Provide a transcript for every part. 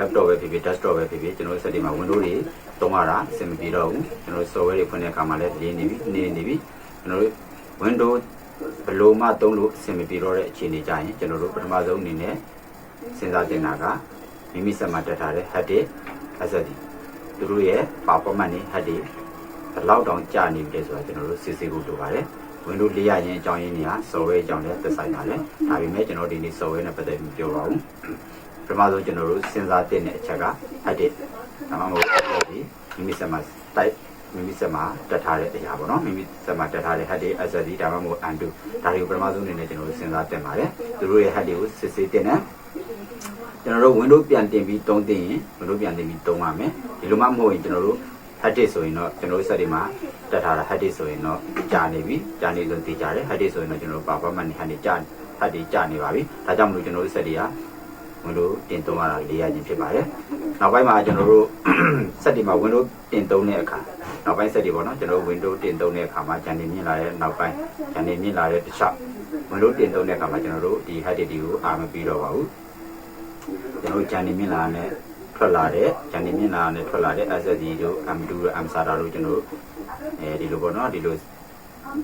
laptop ပဲဖြစ်ဖြစ် desktop ပဲဖြစ်ဖြစ်ကျွန်တော်တို့စက်တွေမှာ Windows တွေသုံးရတာအဆင်မပြေတော့ဘူးကျွန်တော်တို့ software တွေဖွင့်တဲ့အခါမှာလည်းလင်းနေပြီနေနေပြီကျွန်တော်တို့ Windows ဘယ်လိုမှသုံးလို့အဆင်မပြေတော့တဲ့အခြေအနေကြရင်ကျွန်တော်တို့ပထမဆုံးအနေနဲ့စဉ်းစားတင်တာကမိမိစက်မှာတက်ထားတဲ့ hard disk SSD သူတို့ရဲ့ performance တွေ hard disk ဘယ်လောက်တောင်ကြာနေပြီလဲဆိုတာကျွန်တော်တို့စစ်ဆေးဖို့လိုပါတယ် Windows 4ရရင်အကြောင်းရင်းတွေက software အကြောင်းလည်းသက်ဆိုင်ပါတယ်ဒါပေမဲ့ကျွန်တော်ဒီနေ့ software နဲ့ပတ်သက်ပြီးပြောပါဦး ပထမဆုံးကျွန်တော်တို့စဉ်းစားတင်တဲ့အချက်က hard disk ဒါမှမဟုတ်ဒီမိမိစက်မှာ type မိမိစက်မှာတက်ထားတဲ့အရာပေါ့နော်မိမိစက်မှာတက်ထားတဲ့ hard disk SSD ဒါမှမဟုတ် undo ဒါတွေကိုပထမဆုံးအနေနဲ့ကျွန်တော်တို့စဉ်းစားတင်ပါတယ်သူတို့ရဲ့ hard disk ကိုစစ်ဆေးတင်တယ်ကျွန်တော်တို့ Windows ပြန်တင်ပြီးတုံးတင်ရင် Windows ပြန်တင်ပြီးတုံးရမယ်ဒီလိုမှမဟုတ်ရင်ကျွန်တော်တို့ hard disk ဆိုရင်တော့ကျွန်တော်တို့စက်တွေမှာတက်ထားတာ hard disk ဆိုရင်တော့ကြာနေပြီကြာနေလို့သိကြတယ် hard disk ဆိုရင်တော့ကျွန်တော်တို့ performance နဲ့ hard disk ကြာ hard disk ကြာနေပါပြီဒါကြောင့်မလို့ကျွန်တော်တို့စက်တွေက ဝင်လို့တင်သုံးရတာလေးရခြင်းဖြစ်ပါတယ်နောက်ပိုင်းမှာကျွန်တော်တို့စက်တွေမှာ Windows တင်သုံးတဲ့အခါနောက်ပိုင်းစက်တွေပေါ့နော်ကျွန်တော်တို့ Windows တင်သုံးတဲ့အခါမှာဂျန်နေမြင့်လာတဲ့နောက်ပိုင်းဂျန်နေမြင့်လာတဲ့တစ်ချက် Windows တင်သုံးတဲ့အခါမှာကျွန်တော်တို့ဒီ hard disk တွေကိုအာမပြီးတော့ပါဘူးကျွန်တော်တို့ဂျန်နေမြင့်လာတဲ့ထွက်လာတဲ့ဂျန်နေမြင့်လာတဲ့ထွက်လာတဲ့ SSD တို့ M2 တို့ M-SATA တို့ကျွန်တော်တို့အဲဒီလိုပေါ့နော်ဒီလို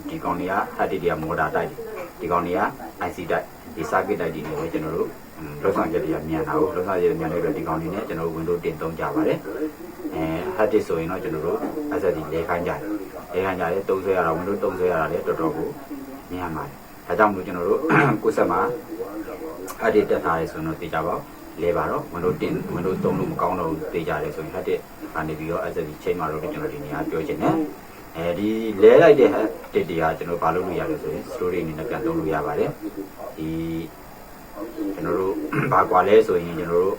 ဒီကောင်တွေက hard disk တွေက motor type ဒီကောင်တွေက IC type ဒီ circuit type တွေလည်းကျွန်တော်တို့ လောဆောင်ချက်တွေကမြန်တာကိုလောဆောင်ချက်တွေမြန်တဲ့အတွက်ဒီကောင်တွေနဲ့ကျွန်တော်တို့ Windows တင်သုံးကြပါတယ်အဲ hard disk ဆိုရင်တော့ကျွန်တော်တို့ SSD လဲခိုင်းကြတယ်လဲခိုင်းကြတယ်သုံးဆွဲရတာ Windows သုံးဆွဲရတာလည်းတော်တော်ကိုမြန်ပါတယ်ဒါကြောင့်မလို့ကျွန်တော်တို့ကိုယ်ဆက်မှာ hard disk တက်ထားရဲဆိုရင်တော့သိကြပါဦးလဲပါတော့ Windows တင် Windows သုံးလို့မကောင်းတော့ဘူးသိကြတယ်ဆိုရင် hard disk ကနေပြီးတော့ SSD ချိန်မှာတော့ကျွန်တော်ဒီနေရာပြောချင်တယ်အဲဒီလဲလိုက်တဲ့ hard disk တွေကကျွန်တော်ဘာလုပ်လို့ရလဲဆိုရင် storage အနေနဲ့ပြန်သုံးလို့ရပါတယ်ဒီ ကျွန်တော်တို့ဘာကွာလဲဆိုရင်ကျွန်တော်တို့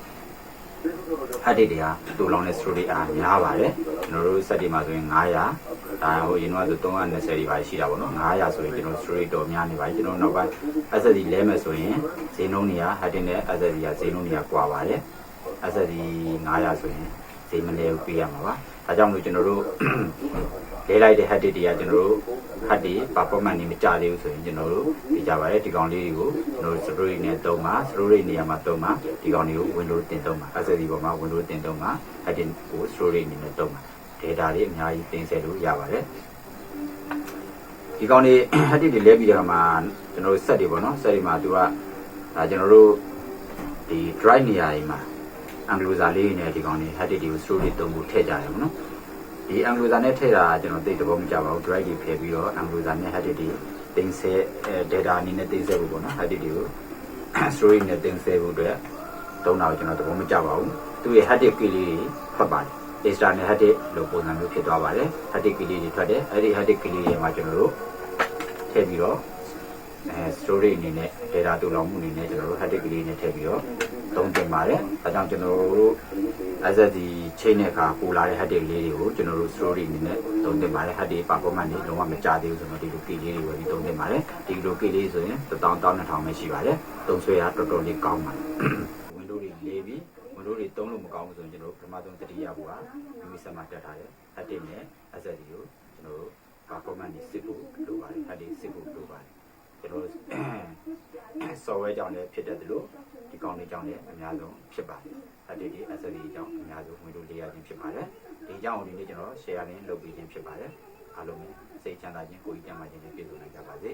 hard disk တွေကတူလောင်တဲ့ storage အားများပါတယ်ကျွန်တော်တို့စက်တွေမှာဆိုရင်900ဒါဟိုရင်တော့320တွေပါရှိတာပေါ့နော်900ဆိုရင်ကျွန်တော် storage တော့များနေပါပြီကျွန်တော်နောက်ပိုင်း SSD လဲမယ်ဆိုရင်ဈေးနှုန်းတွေက hard disk နဲ့ SSD ကဈေးနှုန်းတွေကကွာပါတယ် SSD 900ဆိုရင်ဈေးမလဲဘူးပေးရမှာပါဒါကြောင့်မလို့ကျွန်တော်တို့လဲလိုက်တဲ့ hard disk တွေကကျွန်တော်တို့ hard disk performance နေမကြသေးဘူးဆိုရင်ကျွန်တော်တို့ပြကြပါတယ်ဒီကောင်လေးတွေကိုကျွန်တော်တို့ storage နဲ့သုံးပါ storage နေရာမှာသုံးပါဒီကောင်လေးကို Windows တင်သုံးပါ SSD ပေါ်မှာ Windows တင်သုံးပါ hard disk ကို storage အနေနဲ့သုံးပါ data တွေအများကြီးတင်ဆက်လို့ရပါတယ်ဒီကောင်လေး hard disk တွေလဲပြီးတဲ့အခါမှာကျွန်တော်တို့ set တွေပေါ့နော် set တွေမှာသူကဒါကျွန်တော်တို့ဒီ drive နေရာတွေမှာ Anglosa လေးနဲ့ဒီကောင်လေး hard disk တွေကို storage သုံးဖို့ထည့်ကြတယ်ပေါ့နော် ဒီ Anglosa နဲ့ထည့်တာကျွန်တော်သိတဲ့ဘောမကြပါဘူး drive တွေဖယ်ပြီးတော့ Anglosa နဲ့ hard disk တွေတင်ဆက်အဲ data အနေနဲ့တင်ဆက်ဖို့ပေါ့နော် hard disk တွေကို storage နဲ့တင်ဆက်ဖို့အတွက်သုံးတာကိုကျွန်တော်သဘောမကျပါဘူးသူရဲ့ hard disk ကလေးတွေဖတ်ပါတယ် extra နဲ့ hard disk လို့ပုံစံမျိုးဖြစ်သွားပါတယ် hard disk ကလေးတွေထွက်တယ်အဲ့ဒီ hard disk ကလေးတွေမှာကျွန်တော်တို့ထည့်ပြီးတော့အဲ storage အနေနဲ့ data တူလောင်မှုအနေနဲ့ကျွန်တော်တို့ hard disk ကလေးနဲ့ထည့်ပြီးတော့သုံးသင်ပါတယ်အဲကြောင့်ကျွန်တော်တို့ SSD ချိန်တဲ့အခါပိုလာတဲ့ hard disk လေးတွေကိုကျွန်တော်တို့ storage အနေနဲ့သုံးသင်ပါတယ် hard disk performance တွေလုံးဝမကျသေးဘူးဆိုတော့ဒီလို key လေးတွေဝယ်ပြီးသုံးသင်ပါတယ်ဒီလို key လေးဆိုရင်1000 1200ပဲရှိပါတယ်သုံးဆွဲရတော်တော်လေးကောင်းပါတယ် Windows တွေလေးပြီး Windows တွေသုံးလို့မကောင်းဘူးဆိုရင်ကျွန်တော်တို့ပထမဆုံးတတိယဘူကမိမိဆက်မှာတက်ထားတဲ့ hard disk နဲ့ SSD ကိုကျွန်တော်တို့ performance တွေစစ်ဖို့လိုပါတယ် hard disk စစ်ဖို့လိုပါတယ် ကျွန်တော်တို့ software ကြောင့်လည်းဖြစ်တတ်တယ်လို့ဒီကောင်းလေးကြောင့်လည်းအများဆုံးဖြစ်ပါတယ် hard disk တွေ SSD ကြောင့်အများဆုံး Windows လေးရခြင်းဖြစ်ပါတယ်ဒီကြောင့်ဒီနေ့ကျွန်တော် share လေးလုပ်ပြီးခြင်းဖြစ်ပါတယ်အားလုံးပဲစိတ်ချမ်းသာခြင်းကိုယ်ကြီးကျန်းမာခြင်းနဲ့ပြည့်စုံနိုင်ကြပါစေ